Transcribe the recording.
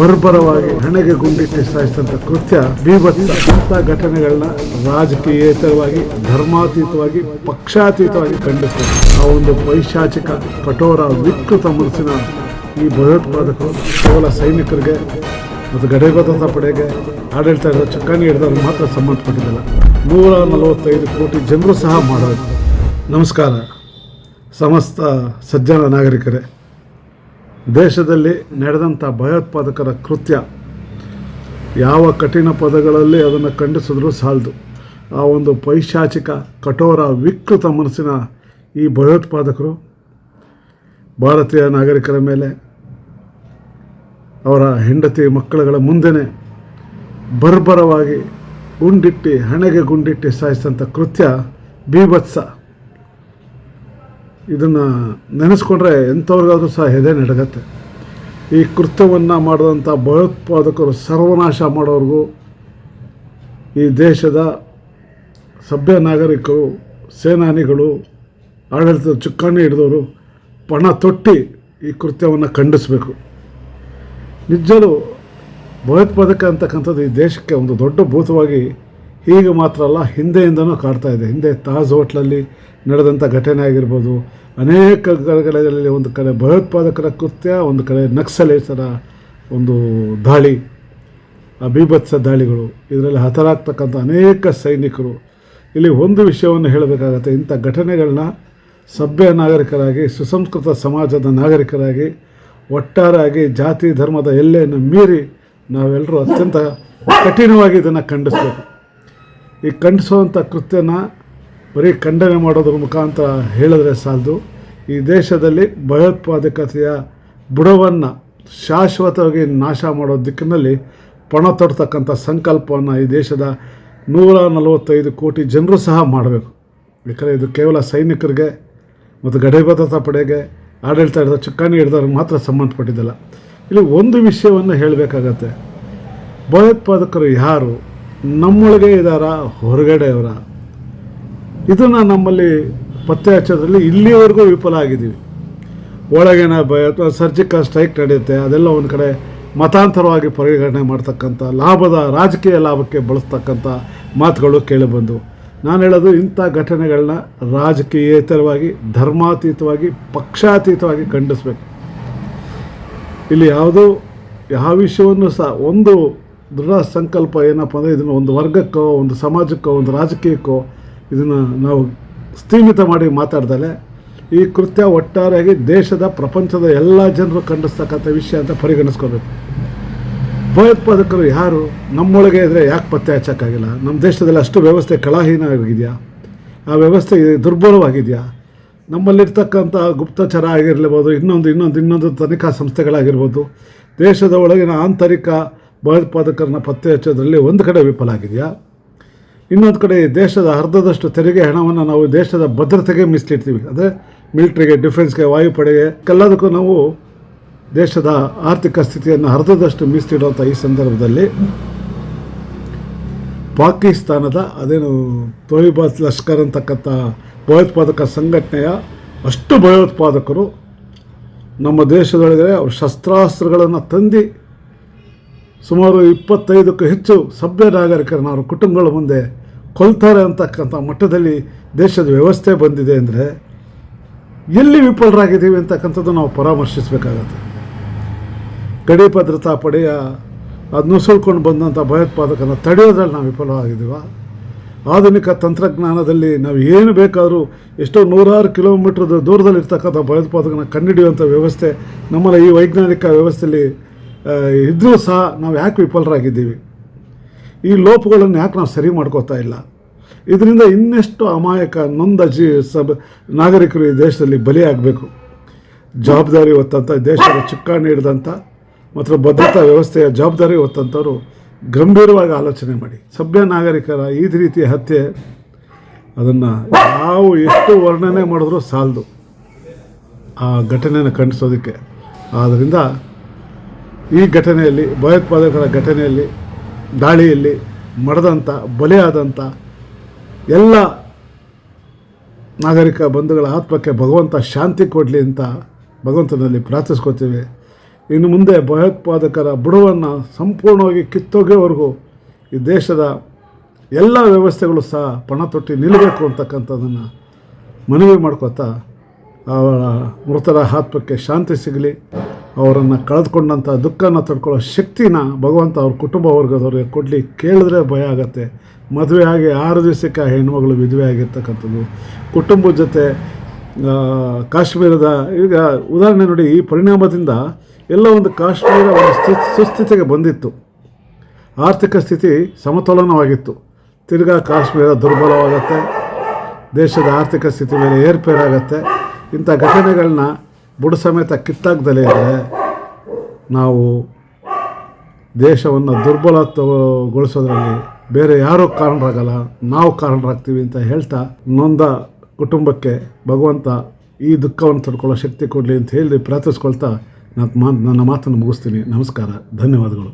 ಬರ್ಬರವಾಗಿ ಹಣೆಗೆ ಗುಂಡಿಟ್ಟು ಸಾಯಿಸಿದಂಥ ಕೃತ್ಯ, ಬೀಭತ್ಸ ಇಂಥ ಘಟನೆಗಳನ್ನ ರಾಜಕೀಯೇತರವಾಗಿ, ಧರ್ಮಾತೀತವಾಗಿ, ಪಕ್ಷಾತೀತವಾಗಿ ಖಂಡಿಸ್ತಾರೆ. ಆ ಒಂದು ಪೈಶಾಚಿಕ ಕಠೋರ ವಿಕೃತ ಮನಸ್ಸಿನ ಈ ಭಯೋತ್ಪಾದಕರು, ಕೇವಲ ಸೈನಿಕರಿಗೆ ಮತ್ತು ಗಡಿ ಭದ್ರತಾ ಪಡೆಗೆ ಆಡಳಿತ ಇರೋ ಚುಕ್ಕಾಣಿ ಹಿಡಿದವ್ರು ಮಾತ್ರ ಸಂಬಂಧಪಟ್ಟಿದ್ದಲ್ಲ ನೂರ ನಲವತ್ತೈದು ಕೋಟಿ ಜನರು ಸಹ ಮಾಡೋದು ನಮಸ್ಕಾರ. ಸಮಸ್ತ ಸಜ್ಜನ ನಾಗರಿಕರೇ. ದೇಶದಲ್ಲಿ ನಡೆದಂಥ ಭಯೋತ್ಪಾದಕರ ಕೃತ್ಯ ಯಾವ ಕಠಿಣ ಪದಗಳಲ್ಲಿ ಅದನ್ನು ಖಂಡಿಸಿದ್ರೂ ಸಾಲದು. ಆ ಒಂದು ಪೈಶಾಚಿಕ, ಕಠೋರ, ವಿಕೃತ ಮನಸ್ಸಿನ ಈ ಭಯೋತ್ಪಾದಕರು ಭಾರತೀಯ ನಾಗರಿಕರ ಮೇಲೆ, ಅವರ ಹೆಂಡತಿ ಮಕ್ಕಳುಗಳ ಮುಂದೆನೇ ಬರ್ಬರವಾಗಿ ಗುಂಡಿಟ್ಟು ಹಣೆಗೆ ಗುಂಡಿಟ್ಟು ಸಾಯಿಸಿದಂಥ ಕೃತ್ಯ ಬೀಭತ್ಸ. ಇದನ್ನು ನೆನೆಸ್ಕೊಂಡ್ರೆ ಎಂಥವ್ರಿಗಾದ್ರೂ ಸಹ ಹೆದೆ ನಡಗತ್ತೆ. ಈ ಕೃತ್ಯವನ್ನು ಮಾಡಿದಂಥ ಭಯೋತ್ಪಾದಕರು ಸರ್ವನಾಶ ಮಾಡೋರಿಗೂ ಈ ದೇಶದ ಸಭ್ಯ ನಾಗರಿಕರು, ಸೇನಾನಿಗಳು ಆಡಳಿತದ ಚುಕ್ಕಾಣಿ ಹಿಡಿದವರು ಪಣ ತೊಟ್ಟಿ ಈ ಕೃತ್ಯವನ್ನು ಖಂಡಿಸಬೇಕು. ನಿಜಲು ಭಯೋತ್ಪಾದಕ ಅಂತಕ್ಕಂಥದ್ದು ಈ ದೇಶಕ್ಕೆ ಒಂದು ದೊಡ್ಡ ಭೂತವಾಗಿ ಹೀಗೆ ಮಾತ್ರ ಅಲ್ಲ, ಹಿಂದೆಯಿಂದನೂ ಕಾಡ್ತಾ ಇದೆ. ಹಿಂದೆ ತಾಜ್ ಹೋಟ್ಲಲ್ಲಿ ನಡೆದಂಥ ಘಟನೆ ಆಗಿರ್ಬೋದು, ಅನೇಕ ಕಡೆಗಳಲ್ಲಿ ಒಂದು ಕಡೆ ಭಯೋತ್ಪಾದಕರ ಕೃತ್ಯ, ಒಂದು ಕಡೆ ನಕ್ಸಲೇಸರ ಒಂದು ದಾಳಿ ಆ ಬೀಭತ್ಸ ದಾಳಿಗಳು. ಇದರಲ್ಲಿ ಹತರಾಗ್ತಕ್ಕಂಥ ಅನೇಕ ಸೈನಿಕರು. ಇಲ್ಲಿ ಒಂದು ವಿಷಯವನ್ನು ಹೇಳಬೇಕಾಗತ್ತೆ. ಇಂಥ ಘಟನೆಗಳನ್ನ ಸಭ್ಯ ನಾಗರಿಕರಾಗಿ, ಸುಸಂಸ್ಕೃತ ಸಮಾಜದ ನಾಗರಿಕರಾಗಿ ಒಟ್ಟಾರಾಗಿ ಜಾತಿ ಧರ್ಮದ ಎಲ್ಲೆಯನ್ನು ಮೀರಿ ನಾವೆಲ್ಲರೂ ಅತ್ಯಂತ ಕಠಿಣವಾಗಿ ಇದನ್ನು ಖಂಡಿಸಬೇಕು. ಈ ಖಂಡಿಸುವಂಥ ಕೃತ್ಯನ ಬರೀ ಖಂಡನೆ ಮಾಡೋದ್ರ ಮುಖಾಂತರ ಹೇಳಿದ್ರೆ ಸಾಲದು. ಈ ದೇಶದಲ್ಲಿ ಭಯೋತ್ಪಾದಕತೆಯ ಬುಡವನ್ನು ಶಾಶ್ವತವಾಗಿ ನಾಶ ಮಾಡೋ ದಿಕ್ಕಿನಲ್ಲಿ ಪಣ ತೊಡ್ತಕ್ಕಂಥ ಸಂಕಲ್ಪವನ್ನು ಈ ದೇಶದ ನೂರ ನಲವತ್ತೈದು ಕೋಟಿ ಜನರು ಸಹ ಮಾಡಬೇಕು. ಯಾಕಂದರೆ ಇದು ಕೇವಲ ಸೈನಿಕರಿಗೆ ಮತ್ತು ಗಡಿ ಭದ್ರತಾ ಪಡೆಗೆ, ಆಡಳಿತ ಹಿಡಿದ ಚುಕ್ಕಾಣಿ ಹಿಡಿದವ್ರಿಗೆ ಮಾತ್ರ ಸಂಬಂಧಪಟ್ಟಿದ್ದಲ್ಲ. ಇಲ್ಲಿ ಒಂದು ವಿಷಯವನ್ನು ಹೇಳಬೇಕಾಗತ್ತೆ. ಭಯೋತ್ಪಾದಕರು ಯಾರು? ನಮ್ಮೊಳಗೆ ಇದ್ದಾರ ಹೊರಗಡೆಯವರ. ಇದನ್ನು ನಮ್ಮಲ್ಲಿ ಪತ್ತೆ ಹಚ್ಚೋದ್ರಲ್ಲಿ ಇಲ್ಲಿವರೆಗೂ ವಿಫಲ ಆಗಿದ್ದೀವಿ. ಒಳಗೇನ ಭಯ ಸರ್ಜಿಕಲ್ ಸ್ಟ್ರೈಕ್ ನಡೆಯುತ್ತೆ, ಅದೆಲ್ಲ ಒಂದು ಕಡೆ ಮತಾಂತರವಾಗಿ ಪರಿಗಣನೆ ಮಾಡ್ತಕ್ಕಂಥ, ಲಾಭದ, ರಾಜಕೀಯ ಲಾಭಕ್ಕೆ ಬಳಸ್ತಕ್ಕಂಥ ಮಾತುಗಳು ಕೇಳಿಬಂದವು ನಾನು ಹೇಳೋದು ಇಂಥ ಘಟನೆಗಳನ್ನ ರಾಜಕೀಯೇತರವಾಗಿ, ಧರ್ಮಾತೀತವಾಗಿ, ಪಕ್ಷಾತೀತವಾಗಿ ಖಂಡಿಸ್ಬೇಕು. ಇಲ್ಲಿ ಯಾವುದೋ, ಯಾವ ವಿಷಯವನ್ನು ಸಹ ಒಂದು ದೃಢ ಸಂಕಲ್ಪ ಏನಪ್ಪ ಅಂದರೆ ಇದನ್ನು ಒಂದು ವರ್ಗಕ್ಕೋ, ಒಂದು ಸಮಾಜಕ್ಕೋ, ಒಂದು ರಾಜಕೀಯಕ್ಕೋ ಇದನ್ನು ನಾವು ಸ್ಥೀಮಿತ ಮಾಡಿ ಮಾತಾಡ್ದಲೆ. ಈ ಕೃತ್ಯ ಒಟ್ಟಾರೆಯಾಗಿ ದೇಶದ, ಪ್ರಪಂಚದ ಎಲ್ಲ ಜನರು ಖಂಡಿಸ್ತಕ್ಕಂಥ ವಿಷಯ ಅಂತ ಪರಿಗಣಿಸ್ಕೋಬೇಕು. ಭಯೋತ್ಪಾದಕರು ಯಾರು? ನಮ್ಮೊಳಗೆ ಇದ್ದರೆ ಯಾಕೆ ಪತ್ತೆ ಹಚ್ಚೋಕ್ಕಾಗಿಲ್ಲ? ನಮ್ಮ ದೇಶದಲ್ಲಿ ಅಷ್ಟು ವ್ಯವಸ್ಥೆ ಕಳಹೀನವಾಗಿದೆಯಾ? ಆ ವ್ಯವಸ್ಥೆ ದುರ್ಬಲವಾಗಿದೆಯಾ? ನಮ್ಮಲ್ಲಿರ್ತಕ್ಕಂಥ ಗುಪ್ತಚರ ಆಗಿರ್ಬೋದು ಇನ್ನೊಂದು ಇನ್ನೊಂದು ಇನ್ನೊಂದು ತನಿಖಾ ಸಂಸ್ಥೆಗಳಾಗಿರ್ಬೋದು, ದೇಶದ ಒಳಗಿನ ಆಂತರಿಕ ಭಯೋತ್ಪಾದಕರನ್ನ ಪತ್ತೆ ಹಚ್ಚೋದ್ರಲ್ಲಿ ಒಂದು ಕಡೆ ವಿಫಲ ಆಗಿದೆಯಾ? ಇನ್ನೊಂದು ಕಡೆ ದೇಶದ ಅರ್ಧದಷ್ಟು ತೆರಿಗೆ ಹಣವನ್ನು ನಾವು ದೇಶದ ಭದ್ರತೆಗೆ ಮೀಸಲಿಡ್ತೀವಿ. ಅಂದರೆ ಮಿಲಿಟ್ರಿಗೆ, ಡಿಫೆನ್ಸ್ಗೆ, ವಾಯುಪಡೆಗೆ ಎಲ್ಲದಕ್ಕೂ ನಾವು ದೇಶದ ಆರ್ಥಿಕ ಸ್ಥಿತಿಯನ್ನು ಅರ್ಧದಷ್ಟು ಮೀಸಲಿಡುವಂಥ ಈ ಸಂದರ್ಭದಲ್ಲಿ ಪಾಕಿಸ್ತಾನದ ಅದೇನು ತೊಯ್ಬಾತ್ ಲಷ್ಕರ್ ಅಂತಕ್ಕಂಥ ಭಯೋತ್ಪಾದಕ ಸಂಘಟನೆಯ ಅಷ್ಟು ಭಯೋತ್ಪಾದಕರು ನಮ್ಮ ದೇಶದೊಳಗೆ ಅವರು ಶಸ್ತ್ರಾಸ್ತ್ರಗಳನ್ನು ತಂದು ಸುಮಾರು ಇಪ್ಪತ್ತೈದಕ್ಕೂ ಹೆಚ್ಚು ಸಭ್ಯ ನಾಗರಿಕರನ್ನ ಅವರ ಕುಟುಂಬಗಳ ಮುಂದೆ ಕೊಲ್ತಾರೆ ಅಂತಕ್ಕಂಥ ಮಟ್ಟದಲ್ಲಿ ದೇಶದ ವ್ಯವಸ್ಥೆ ಬಂದಿದೆ ಅಂದರೆ ಎಲ್ಲಿ ವಿಫಲರಾಗಿದ್ದೀವಿ ಅಂತಕ್ಕಂಥದ್ದು ನಾವು ಪರಾಮರ್ಶಿಸಬೇಕಾಗತ್ತೆ. ಗಡಿ ಭದ್ರತಾ ಪಡೆಯ ಅದು ನುಸುಳ್ಕೊಂಡು ಬಂದಂಥ ಭಯೋತ್ಪಾದಕನ ತಡೆಯೋದ್ರಲ್ಲಿ ನಾವು ವಿಫಲವಾಗಿದ್ದೀವ. ಆಧುನಿಕ ತಂತ್ರಜ್ಞಾನದಲ್ಲಿ ನಾವು ಏನು ಬೇಕಾದರೂ ಎಷ್ಟೋ ನೂರಾರು ಕಿಲೋಮೀಟ್ರ್ ದೂರದಲ್ಲಿರ್ತಕ್ಕಂಥ ಭಯೋತ್ಪಾದಕನ ಕಂಡುಹಿಡಿಯುವಂಥ ವ್ಯವಸ್ಥೆ ನಮ್ಮಲ್ಲಿ ಈ ವೈಜ್ಞಾನಿಕ ವ್ಯವಸ್ಥೆಯಲ್ಲಿ ಇದ್ದರೂ ಸಹ ನಾವು ಯಾಕೆ ವಿಫಲರಾಗಿದ್ದೀವಿ? ಈ ಲೋಪಗಳನ್ನು ಯಾಕೆ ನಾವು ಸರಿ ಮಾಡ್ಕೋತಾ ಇಲ್ಲ? ಇದರಿಂದ ಇನ್ನೆಷ್ಟು ಅಮಾಯಕ, ನೊಂದ ಜಿ ಸಬ್ ನಾಗರಿಕರು ಈ ದೇಶದಲ್ಲಿ ಬಲಿಯಾಗಬೇಕು. ಜವಾಬ್ದಾರಿ ಹೊತ್ತಂಥ ದೇಶದ ಚುಕ್ಕಾಣಿ ಹಿಡಿದಂಥ ಮತ್ತು ಭದ್ರತಾ ವ್ಯವಸ್ಥೆಯ ಜವಾಬ್ದಾರಿ ಹೊತ್ತಂಥವ್ರು ಗಂಭೀರವಾಗಿ ಆಲೋಚನೆ ಮಾಡಿ. ಸಭ್ಯ ನಾಗರಿಕರ ಈ ರೀತಿಯ ಹತ್ಯೆ, ಅದನ್ನು ನಾವು ಎಷ್ಟು ವರ್ಣನೆ ಮಾಡಿದ್ರೂ ಸಾಲದು ಆ ಘಟನೆಯನ್ನು ಖಂಡಿಸೋದಕ್ಕೆ. ಆದ್ದರಿಂದ ಈ ಘಟನೆಯಲ್ಲಿ, ಭಯೋತ್ಪಾದಕರ ಘಟನೆಯಲ್ಲಿ, ದಾಳಿಯಲ್ಲಿ ಮಡದಂಥ ಬಲಿಯಾದಂಥ ಎಲ್ಲ ನಾಗರಿಕ ಬಂಧುಗಳ ಆತ್ಮಕ್ಕೆ ಭಗವಂತ ಶಾಂತಿ ಕೊಡಲಿ ಅಂತ ಭಗವಂತನಲ್ಲಿ ಪ್ರಾರ್ಥಿಸ್ಕೋತೀವಿ ಇನ್ನು ಮುಂದೆ ಭಯೋತ್ಪಾದಕರ ಬುಡವನ್ನು ಸಂಪೂರ್ಣವಾಗಿ ಕಿತ್ತೋಗೋವರೆಗೂ ಈ ದೇಶದ ಎಲ್ಲ ವ್ಯವಸ್ಥೆಗಳು ಸಹ ಪಣ ತೊಟ್ಟಿ ನಿಲ್ಲಬೇಕು ಅಂತಕ್ಕಂಥದ್ದನ್ನು ಮನವಿ ಮಾಡ್ಕೋತಾ ಅವರ ಮೃತರ ಆತ್ಮಕ್ಕೆ ಶಾಂತಿ ಸಿಗಲಿ. ಅವರನ್ನು ಕಳೆದುಕೊಂಡಂಥ ದುಃಖನ ತಡ್ಕೊಳ್ಳೋ ಶಕ್ತಿನ ಭಗವಂತ ಅವ್ರ ಕುಟುಂಬ ವರ್ಗದವ್ರಿಗೆ ಕೊಡಲಿ ಕೇಳಿದ್ರೆ ಭಯ ಆಗುತ್ತೆ. ಮದುವೆ ಆಗಿ ಆರು ದಿವಸಕ್ಕೆ ಆ ಹೆಣ್ಮಗಳು ವಿಧವೆ ಆಗಿರ್ತಕ್ಕಂಥದ್ದು. ಕುಟುಂಬದ ಜೊತೆ ಕಾಶ್ಮೀರದ, ಈಗ ಉದಾಹರಣೆ ನೋಡಿ, ಈ ಪರಿಣಾಮದಿಂದ ಎಲ್ಲ ಒಂದು ಕಾಶ್ಮೀರ ಒಂದು ಸ್ಥಿ ಸುಸ್ಥಿತಿಗೆ ಬಂದಿತ್ತು. ಆರ್ಥಿಕ ಸ್ಥಿತಿ ಸಮತೋಲನವಾಗಿತ್ತು. ತಿರ್ಗಾ ಕಾಶ್ಮೀರ ದುರ್ಬಲವಾಗತ್ತೆ. ದೇಶದ ಆರ್ಥಿಕ ಸ್ಥಿತಿ ಮೇಲೆ ಏರ್ಪೇರಾಗತ್ತೆ. ಇಂಥ ಘಟನೆಗಳನ್ನ ಬುಡ ಸಮೇತ ಕಿತ್ತಾಕ್ದಲೇ ಇದ್ದರೆ ನಾವು ದೇಶವನ್ನು ದುರ್ಬಲಗೊಳಿಸೋದ್ರಲ್ಲಿ ಬೇರೆ ಯಾರೂ ಕಾರಣರಾಗಲ್ಲ, ನಾವು ಕಾರಣರಾಗ್ತೀವಿ ಅಂತ ಹೇಳ್ತಾ ನೊಂದ ಕುಟುಂಬಕ್ಕೆ ಭಗವಂತ ಈ ದುಃಖವನ್ನು ತಡ್ಕೊಳ್ಳೋ ಶಕ್ತಿ ಕೊಡಲಿ ಅಂತ ಹೇಳಿ ಪ್ರಾರ್ಥಿಸ್ಕೊಳ್ತಾ ನನ್ನ ಮಾತನ್ನು ಮುಗಿಸ್ತೀನಿ. ನಮಸ್ಕಾರ. ಧನ್ಯವಾದಗಳು.